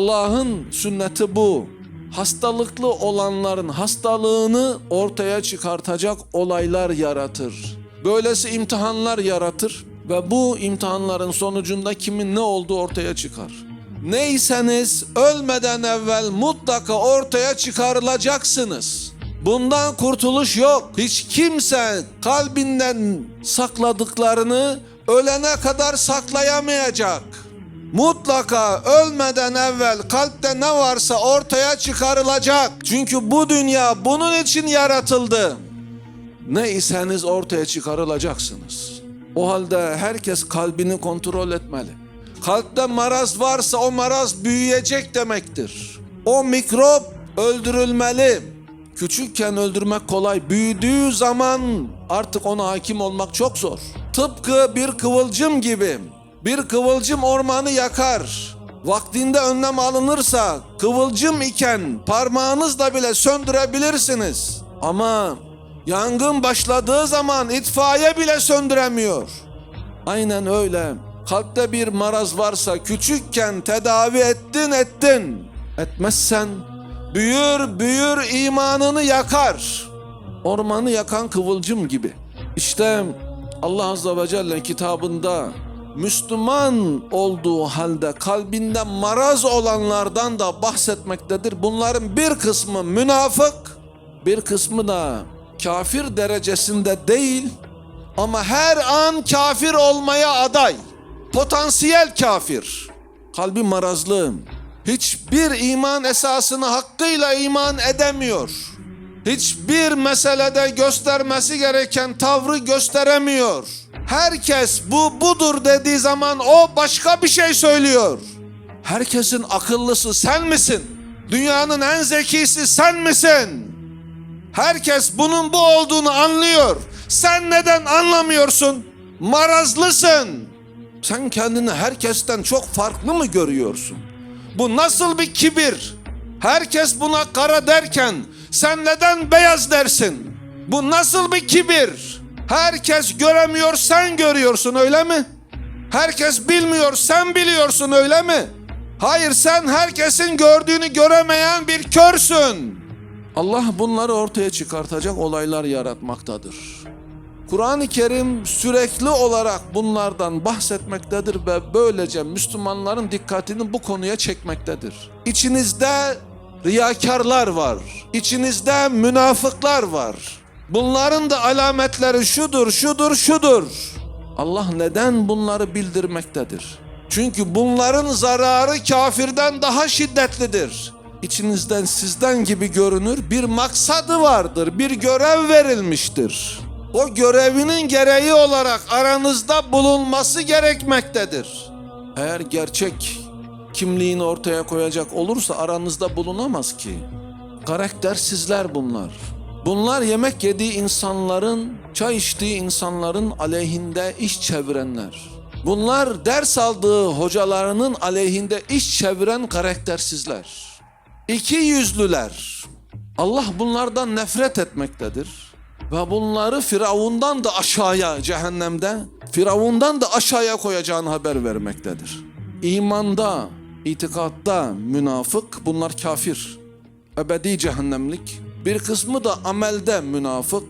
Allah'ın sünneti bu. Hastalıklı olanların hastalığını ortaya çıkartacak olaylar yaratır. Böylesi imtihanlar yaratır ve bu imtihanların sonucunda kimin ne olduğu ortaya çıkar. Neyseniz ölmeden evvel mutlaka ortaya çıkarılacaksınız. Bundan kurtuluş yok. Hiç kimse kalbinden sakladıklarını ölene kadar saklayamayacak. Mutlaka ölmeden evvel kalpte ne varsa ortaya çıkarılacak. Çünkü bu dünya bunun için yaratıldı. Ne iseniz ortaya çıkarılacaksınız. O halde herkes kalbini kontrol etmeli. Kalpte maraz varsa o maraz büyüyecek demektir. O mikrop öldürülmeli. Küçükken öldürmek kolay. Büyüdüğü zaman artık ona hakim olmak çok zor. Tıpkı bir kıvılcım gibi. Bir kıvılcım ormanı yakar. Vaktinde önlem alınırsa kıvılcım iken parmağınızla bile söndürebilirsiniz. Ama yangın başladığı zaman itfaiye bile söndüremiyor. Aynen öyle. Kalpte bir maraz varsa küçükken tedavi ettin ettin. Etmezsen büyür büyür imanını yakar. Ormanı yakan kıvılcım gibi. İşte Allah Azze ve Celle kitabında Müslüman olduğu halde kalbinde maraz olanlardan da bahsetmektedir. Bunların bir kısmı münafık, bir kısmı da kafir derecesinde değil ama her an kafir olmaya aday. Potansiyel kafir. Kalbi marazlı. Hiçbir iman esasını hakkıyla iman edemiyor. Hiçbir meselede göstermesi gereken tavrı gösteremiyor. Herkes bu budur dediği zaman o başka bir şey söylüyor. Herkesin akıllısı sen misin? Dünyanın en zekisi sen misin? Herkes bunun bu olduğunu anlıyor. Sen neden anlamıyorsun? Marazlısın. Sen kendini herkesten çok farklı mı görüyorsun? Bu nasıl bir kibir? Herkes buna kara derken sen neden beyaz dersin? Bu nasıl bir kibir? Herkes göremiyor sen görüyorsun öyle mi? Herkes bilmiyor sen biliyorsun öyle mi? Hayır sen herkesin gördüğünü göremeyen bir körsün. Allah bunları ortaya çıkartacak olaylar yaratmaktadır. Kur'an-ı Kerim sürekli olarak bunlardan bahsetmektedir ve böylece Müslümanların dikkatini bu konuya çekmektedir. İçinizde riyakarlar var. İçinizde münafıklar var. Bunların da alametleri şudur, şudur, şudur. Allah neden bunları bildirmektedir? Çünkü bunların zararı kafirden daha şiddetlidir. İçinizden sizden gibi görünür bir maksadı vardır, bir görev verilmiştir. O görevinin gereği olarak aranızda bulunması gerekmektedir. Eğer gerçek kimliğini ortaya koyacak olursa aranızda bulunamaz ki. Karaktersizler bunlar. Bunlar yemek yediği insanların, çay içtiği insanların aleyhinde iş çevirenler. Bunlar ders aldığı hocalarının aleyhinde iş çeviren karaktersizler. İki yüzlüler. Allah bunlardan nefret etmektedir. Ve bunları Firavundan da aşağıya cehennemde, Firavundan da aşağıya koyacağını haber vermektedir. İmanda, itikatta münafık bunlar kafir. Ebedi cehennemlik. Bir kısmı da amelde münafık.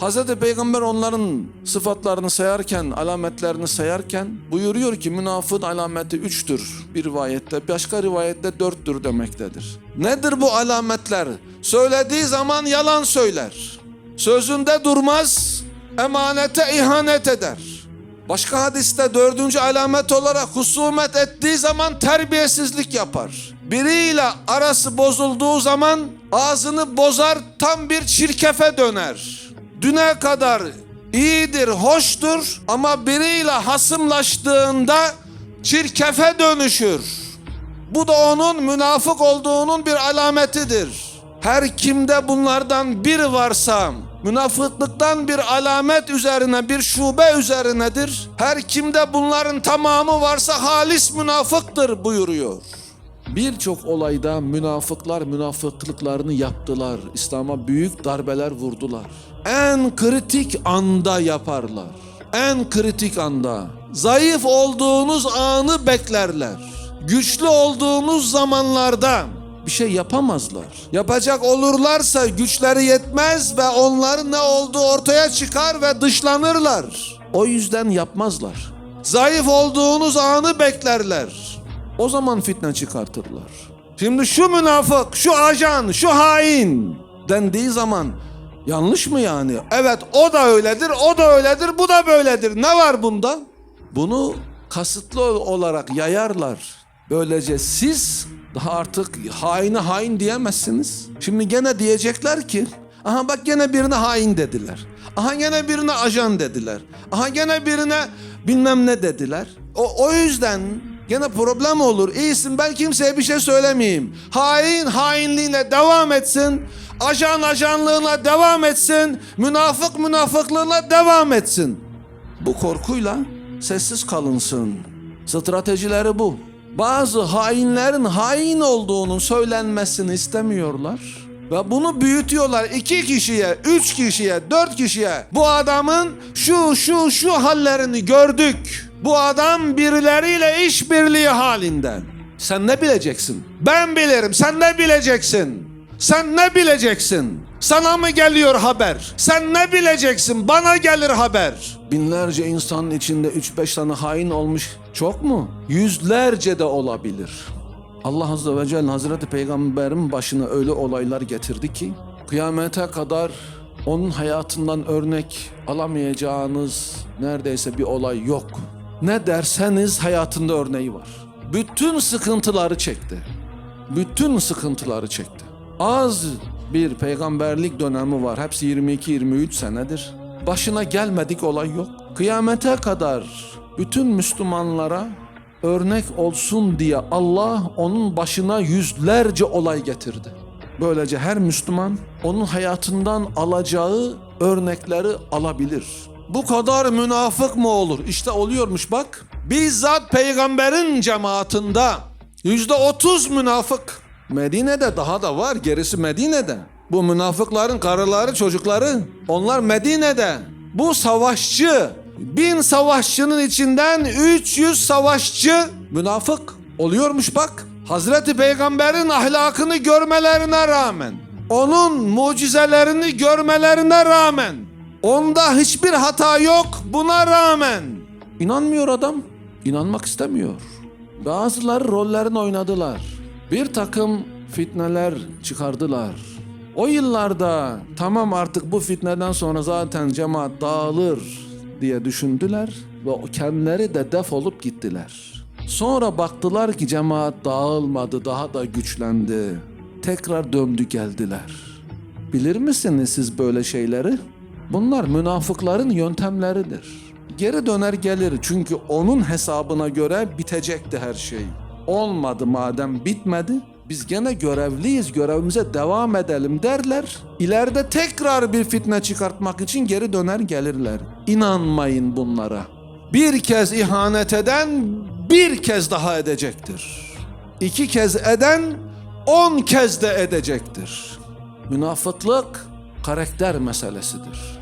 Hz. Peygamber onların sıfatlarını sayarken, alametlerini sayarken buyuruyor ki münafığın alameti üçtür bir rivayette, başka rivayette dörttür demektedir. Nedir bu alametler? Söylediği zaman yalan söyler. Sözünde durmaz, emanete ihanet eder. Başka hadiste dördüncü alamet olarak husumet ettiği zaman terbiyesizlik yapar. Biriyle arası bozulduğu zaman ağzını bozar tam bir çirkefe döner. Düne kadar iyidir, hoştur ama biriyle hasımlaştığında çirkefe dönüşür. Bu da onun münafık olduğunun bir alametidir. Her kimde bunlardan biri varsa münafıklıktan bir alamet üzerine bir şube üzerinedir. Her kimde bunların tamamı varsa halis münafıktır buyuruyor. Birçok olayda münafıklar münafıklıklarını yaptılar. İslam'a büyük darbeler vurdular. En kritik anda yaparlar. En kritik anda. Zayıf olduğunuz anı beklerler. güçlü olduğunuz zamanlarda bir şey yapamazlar. Yapacak olurlarsa güçleri yetmez ve onların ne olduğu ortaya çıkar ve dışlanırlar. O yüzden yapmazlar. Zayıf olduğunuz anı beklerler. O zaman fitne çıkartırlar. Şimdi şu münafık, şu ajan, şu hain dendiği zaman yanlış mı yani? Evet o da öyledir, o da öyledir, bu da böyledir. Ne var bunda? Bunu kasıtlı olarak yayarlar. Böylece siz daha artık haine hain diyemezsiniz. Şimdi gene diyecekler ki aha bak gene birine hain dediler. Aha gene birine ajan dediler. Aha gene birine bilmem ne dediler. O, o yüzden gene problem olur. İyisin ben kimseye bir şey söylemeyeyim. Hain hainliğine devam etsin. Ajan ajanlığına devam etsin. Münafık münafıklığına devam etsin. Bu korkuyla sessiz kalınsın. Stratejileri bu. Bazı hainlerin hain olduğunun söylenmesini istemiyorlar. Ve bunu büyütüyorlar iki kişiye, üç kişiye, dört kişiye. Bu adamın şu şu şu hallerini gördük. Bu adam birileriyle işbirliği halinde. Sen ne bileceksin? Ben bilirim. Sen ne bileceksin? Sen ne bileceksin? Sana mı geliyor haber? Sen ne bileceksin? Bana gelir haber. Binlerce insanın içinde 3-5 tane hain olmuş çok mu? Yüzlerce de olabilir. Allah Azze ve Celle Hazreti Peygamber'in başına öyle olaylar getirdi ki kıyamete kadar onun hayatından örnek alamayacağınız neredeyse bir olay yok. Ne derseniz hayatında örneği var. Bütün sıkıntıları çekti. Bütün sıkıntıları çekti. Az bir peygamberlik dönemi var. Hepsi 22-23 senedir. Başına gelmedik olay yok. Kıyamete kadar bütün Müslümanlara örnek olsun diye Allah onun başına yüzlerce olay getirdi. Böylece her Müslüman onun hayatından alacağı örnekleri alabilir. Bu kadar münafık mı olur? İşte oluyormuş bak. Bizzat peygamberin cemaatinde yüzde otuz münafık. Medine'de daha da var. Gerisi Medine'de. Bu münafıkların karıları, çocukları onlar Medine'de. Bu savaşçı. Bin savaşçının içinden 300 savaşçı münafık oluyormuş bak. Hazreti Peygamber'in ahlakını görmelerine rağmen, onun mucizelerini görmelerine rağmen, onda hiçbir hata yok buna rağmen. İnanmıyor adam, inanmak istemiyor. Bazıları rollerini oynadılar. Bir takım fitneler çıkardılar. O yıllarda tamam artık bu fitneden sonra zaten cemaat dağılır diye düşündüler ve kendileri de defolup gittiler. Sonra baktılar ki cemaat dağılmadı, daha da güçlendi. Tekrar döndü geldiler. Bilir misiniz siz böyle şeyleri? Bunlar münafıkların yöntemleridir. Geri döner gelir çünkü onun hesabına göre bitecekti her şey. Olmadı madem bitmedi, biz gene görevliyiz, görevimize devam edelim derler. İleride tekrar bir fitne çıkartmak için geri döner gelirler. İnanmayın bunlara. Bir kez ihanet eden bir kez daha edecektir. İki kez eden on kez de edecektir. Münafıklık karakter meselesidir.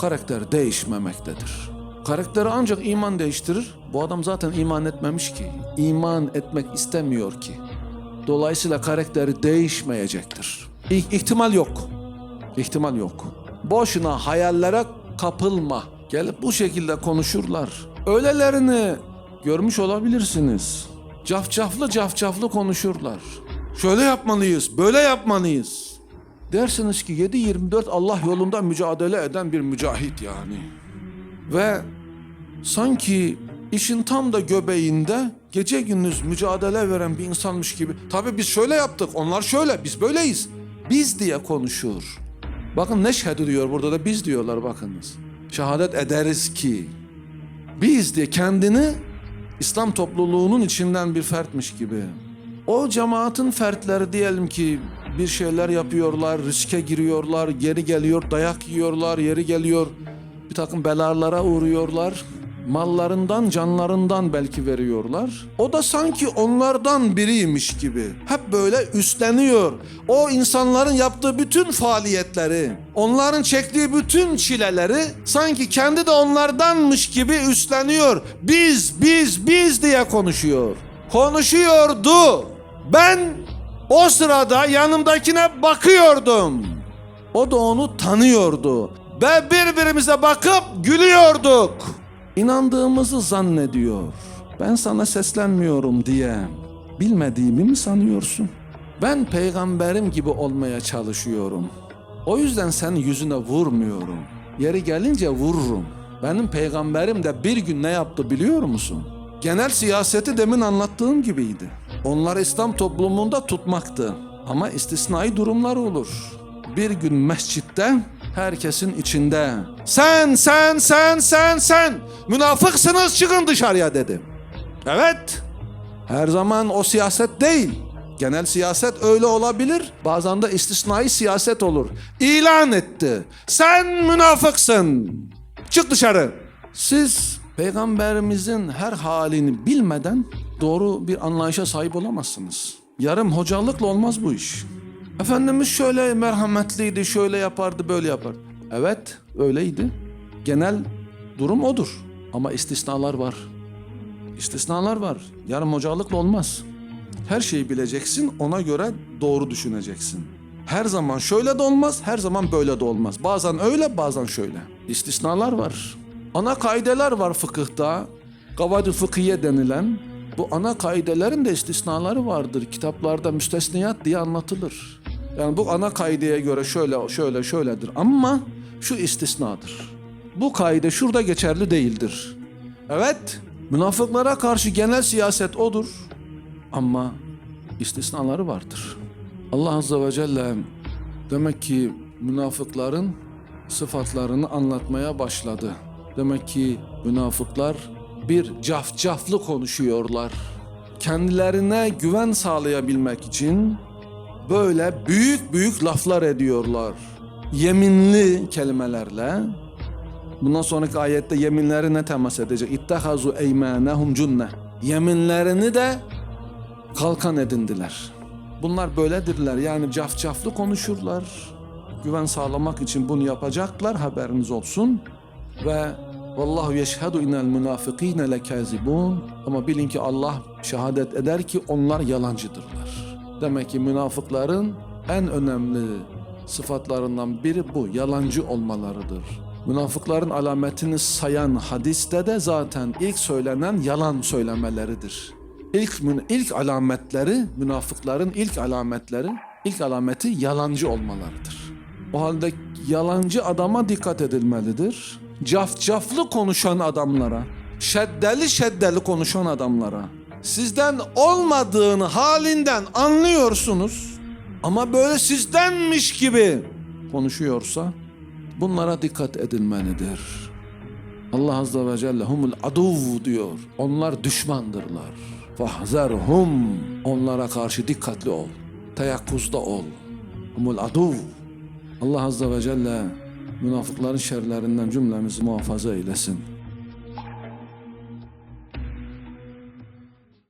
Karakter değişmemektedir. Karakteri ancak iman değiştirir. Bu adam zaten iman etmemiş ki. İman etmek istemiyor ki. Dolayısıyla karakteri değişmeyecektir. İh- ihtimal yok. İhtimal yok. Boşuna hayallere kapılma. Gelip bu şekilde konuşurlar. Öylelerini görmüş olabilirsiniz. Cafcaflı cafcaflı konuşurlar. Şöyle yapmalıyız, böyle yapmalıyız. Dersiniz ki 7-24 Allah yolunda mücadele eden bir mücahit yani. Ve sanki işin tam da göbeğinde gece gündüz mücadele veren bir insanmış gibi. Tabii biz şöyle yaptık, onlar şöyle, biz böyleyiz. Biz diye konuşur. Bakın neşhedü diyor burada da biz diyorlar bakınız. Şehadet ederiz ki biz diye kendini İslam topluluğunun içinden bir fertmiş gibi. O cemaatin fertleri diyelim ki bir şeyler yapıyorlar, riske giriyorlar, geri geliyor, dayak yiyorlar, yeri geliyor. Bir takım belalara uğruyorlar. Mallarından, canlarından belki veriyorlar. O da sanki onlardan biriymiş gibi. Hep böyle üstleniyor. O insanların yaptığı bütün faaliyetleri, onların çektiği bütün çileleri sanki kendi de onlardanmış gibi üstleniyor. Biz, biz, biz diye konuşuyor. konuşuyordu. Ben o sırada yanımdakine bakıyordum. O da onu tanıyordu. Ve birbirimize bakıp gülüyorduk. İnandığımızı zannediyor. Ben sana seslenmiyorum diye. Bilmediğimi mi sanıyorsun? Ben peygamberim gibi olmaya çalışıyorum. O yüzden senin yüzüne vurmuyorum. Yeri gelince vururum. Benim peygamberim de bir gün ne yaptı biliyor musun? Genel siyaseti demin anlattığım gibiydi. Onlar İslam toplumunda tutmaktı. Ama istisnai durumlar olur. Bir gün mescitte herkesin içinde sen sen sen sen sen münafıksınız çıkın dışarıya dedi. Evet her zaman o siyaset değil. Genel siyaset öyle olabilir. Bazen de istisnai siyaset olur. İlan etti. Sen münafıksın. Çık dışarı. Siz peygamberimizin her halini bilmeden doğru bir anlayışa sahip olamazsınız. Yarım hocalıkla olmaz bu iş. Efendimiz şöyle merhametliydi, şöyle yapardı, böyle yapardı. Evet, öyleydi. Genel durum odur. Ama istisnalar var. İstisnalar var. Yarım hocalıkla olmaz. Her şeyi bileceksin, ona göre doğru düşüneceksin. Her zaman şöyle de olmaz, her zaman böyle de olmaz. Bazen öyle, bazen şöyle. İstisnalar var. Ana kaideler var fıkıhta. Kavadı fıkhiye denilen. Bu ana kaidelerin de istisnaları vardır. Kitaplarda müstesniyat diye anlatılır. Yani bu ana kaideye göre şöyle, şöyle, şöyledir. Ama şu istisnadır. Bu kaide şurada geçerli değildir. Evet, münafıklara karşı genel siyaset odur. Ama istisnaları vardır. Allah Azze ve Celle demek ki münafıkların sıfatlarını anlatmaya başladı. Demek ki münafıklar bir cafcaflı konuşuyorlar. Kendilerine güven sağlayabilmek için böyle büyük büyük laflar ediyorlar. Yeminli kelimelerle Bundan sonraki ayette yeminleri ne temas edecek? İttehazu eymanehum cunne. Yeminlerini de kalkan edindiler. Bunlar böyledirler. Yani cafcaflı konuşurlar. Güven sağlamak için bunu yapacaklar. Haberiniz olsun. Ve Vallahu yeşhedü innel münafıkîne lekâzibûn. Ama bilin ki Allah şehadet eder ki onlar yalancıdırlar. Demek ki münafıkların en önemli sıfatlarından biri bu. Yalancı olmalarıdır. Münafıkların alametini sayan hadiste de zaten ilk söylenen yalan söylemeleridir. İlk ilk alametleri münafıkların ilk alametleri ilk alameti yalancı olmalarıdır. O halde yalancı adama dikkat edilmelidir. Cafcaflı konuşan adamlara, şeddeli şeddeli konuşan adamlara, sizden olmadığını halinden anlıyorsunuz ama böyle sizdenmiş gibi konuşuyorsa bunlara dikkat edilmelidir. Allah Azze ve Celle humul aduv diyor. Onlar düşmandırlar. Fahzerhum. Onlara karşı dikkatli ol. Teyakkuzda ol. Humul aduv. Allah Azze ve Celle münafıkların şerlerinden cümlemizi muhafaza eylesin.